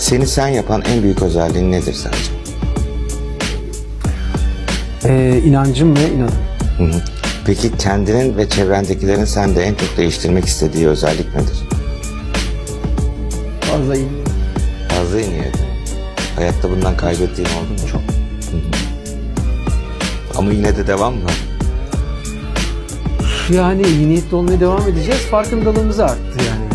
Seni sen yapan en büyük özelliğin nedir sence? Ee, inancım ve inadım. Hı hı. Peki kendinin ve çevrendekilerin sende en çok değiştirmek istediği özellik nedir? Fazla iyi. Fazla iyi niyet. Hayatta bundan kaybettiğin oldu mu? Çok. Hı hı. Ama yine de devam mı? Yani iyi niyetli olmaya devam edeceğiz. Farkındalığımız arttı yani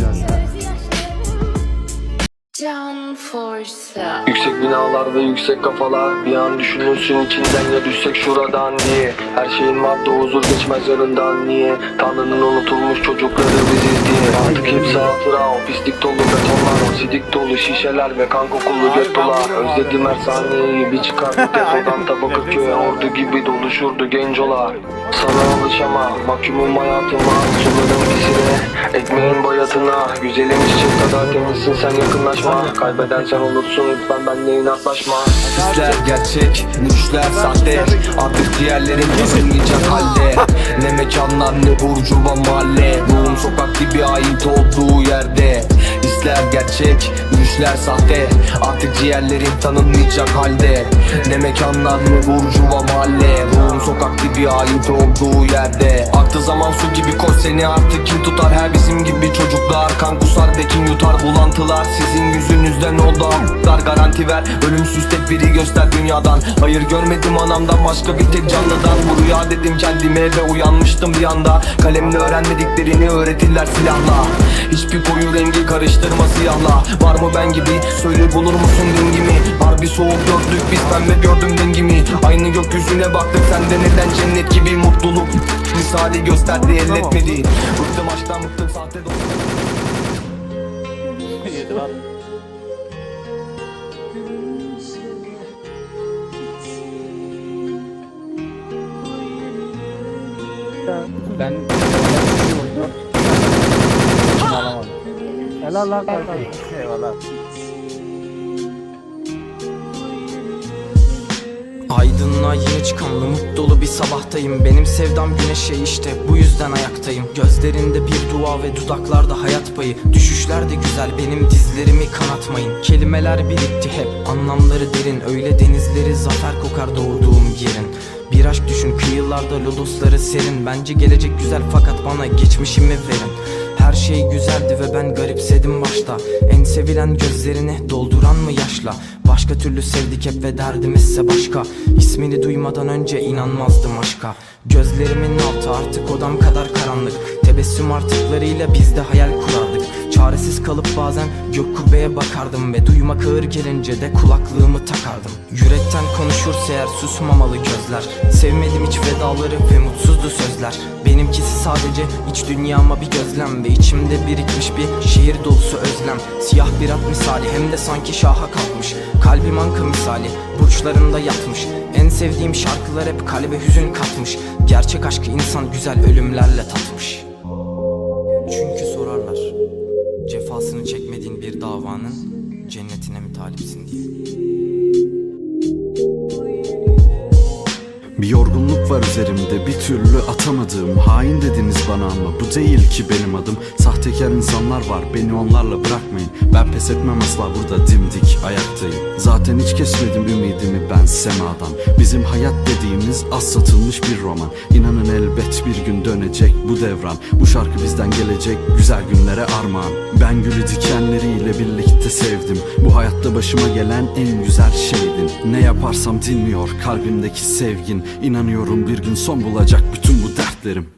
Yüksek binalar ve yüksek kafalar Bir an düşünürsün içinden ya düşsek şuradan diye. Her şeyin madde huzur geçmez yanından niye? Tanrı'nın unutulmuş çocukları biziz diye. Artık hepsi hatıra o pislik dolu betonlar O sidik dolu şişeler ve kan kokulu gettolar Özledim her saniyeyi bir çıkardık depodan Tabakırköy ordu gibi doluşurdu gencolar Sana alışamam mahkumum hayatıma ekmeğin bayatına Güzelim çiçek kadar temizsin sen yakınlaşma. Kaybeden sen olursun lütfen benle inatlaşma. Hisler gerçek, düşler sahte. Artık diğerlerin tanınmayacak halde. Ne mekanlar ne burcuva mahalle. Ruhum sokak gibi ait olduğu yerde. Hisler gerçek, düşler sahte. Artık ciğerlerim tanınmayacak halde. Ne mekanlar ne burcuva mahalle. Ruhum sokak gibi ait olduğu yerde. Aktı zaman su gibi koş seni artık kim tutar Her kan kusar de kim yutar Bulantılar. Sizin yüzünüzden oldu Dar garanti ver. Ölümsüz tek biri göster dünyadan. Hayır görmedim anamdan başka bir tek canlıdan. Bu rüya dedim kendime ve uyanmıştım bir anda. Kalemle öğrenmediklerini öğretirler silahla. Hiçbir koyu rengi karıştırma siyahla. Var mı ben gibi? Söyle bulur musun dengimi Harbi soğuk gördük biz pembe gördüm dengimi Aynı gökyüzüne baktık sende neden cennet gibi mutluluk? Misali gösterdi elletmedi. Bıktım aşktan bıktım Ben Helal lan kardeşim. Eyvallah. Aydınlığa yeni çıkan umut dolu bir sabahtayım. Benim sevdam güneşe işte bu yüzden ayaktayım. Gözlerinde bir dua ve dudaklarda hayat payı. Düşüşler de güzel benim dizlerimi kanatmayın. Kelimeler birikti hep anlamları derin. Öyle denizleri zafer kokar doğduğum yerin. Bir aşk düşün kıyılarda lodosları serin. Bence gelecek güzel fakat bana geçmişimi verin şey güzeldi ve ben garipsedim başta. En sevilen gözlerini dolduran mı yaşla? Başka türlü sevdik hep ve derdimizse başka. İsmini duymadan önce inanmazdım aşka. Gözlerimin altı artık odam kadar karanlık. Tebessüm artıklarıyla biz de hayal kurardık Çaresiz kalıp bazen gök kubbeye bakardım Ve duymak ağır gelince de kulaklığımı takardım. Yürekten konuşursa eğer susmamalı gözler. Sevmedim hiç vedaları ve mutsuzdu sözler. Benimkisi sadece iç dünyama bir gözlem Ve içimde birikmiş bir şehir dolusu özlem. Siyah bir at misali hem de sanki şaha kalkmış. Kalbim anka misali burçlarında yatmış. En sevdiğim şarkılar hep kalbe hüzün katmış. Gerçek aşkı insan güzel ölümlerle tatmış. Çünkü Cefasını çekmediğin bir davanın Cennetine mi talipsin diye Bir yorgunluk var üzerimde bir türlü atamadığım. Hain dediniz bana ama bu değil ki benim adım. Sahtekar insanlar var beni onlarla bırakmayın. Ben pes etmem asla burada dimdik ayaktayım. Zaten hiç kesmedim ümidimi ben semadan. Bizim hayat dediğimiz az satılmış bir roman. İnanın elbet bir gün dönecek bu devran. Bu şarkı bizden gelecek güzel günlere armağan. Ben gülü dikenleriyle birlikte sevdim. Bu hayatta başıma gelen en güzel şeydin Ne yaparsam dinmiyor kalbimdeki sevgin İnanıyorum bir gün son bulacak bütün bu dertlerim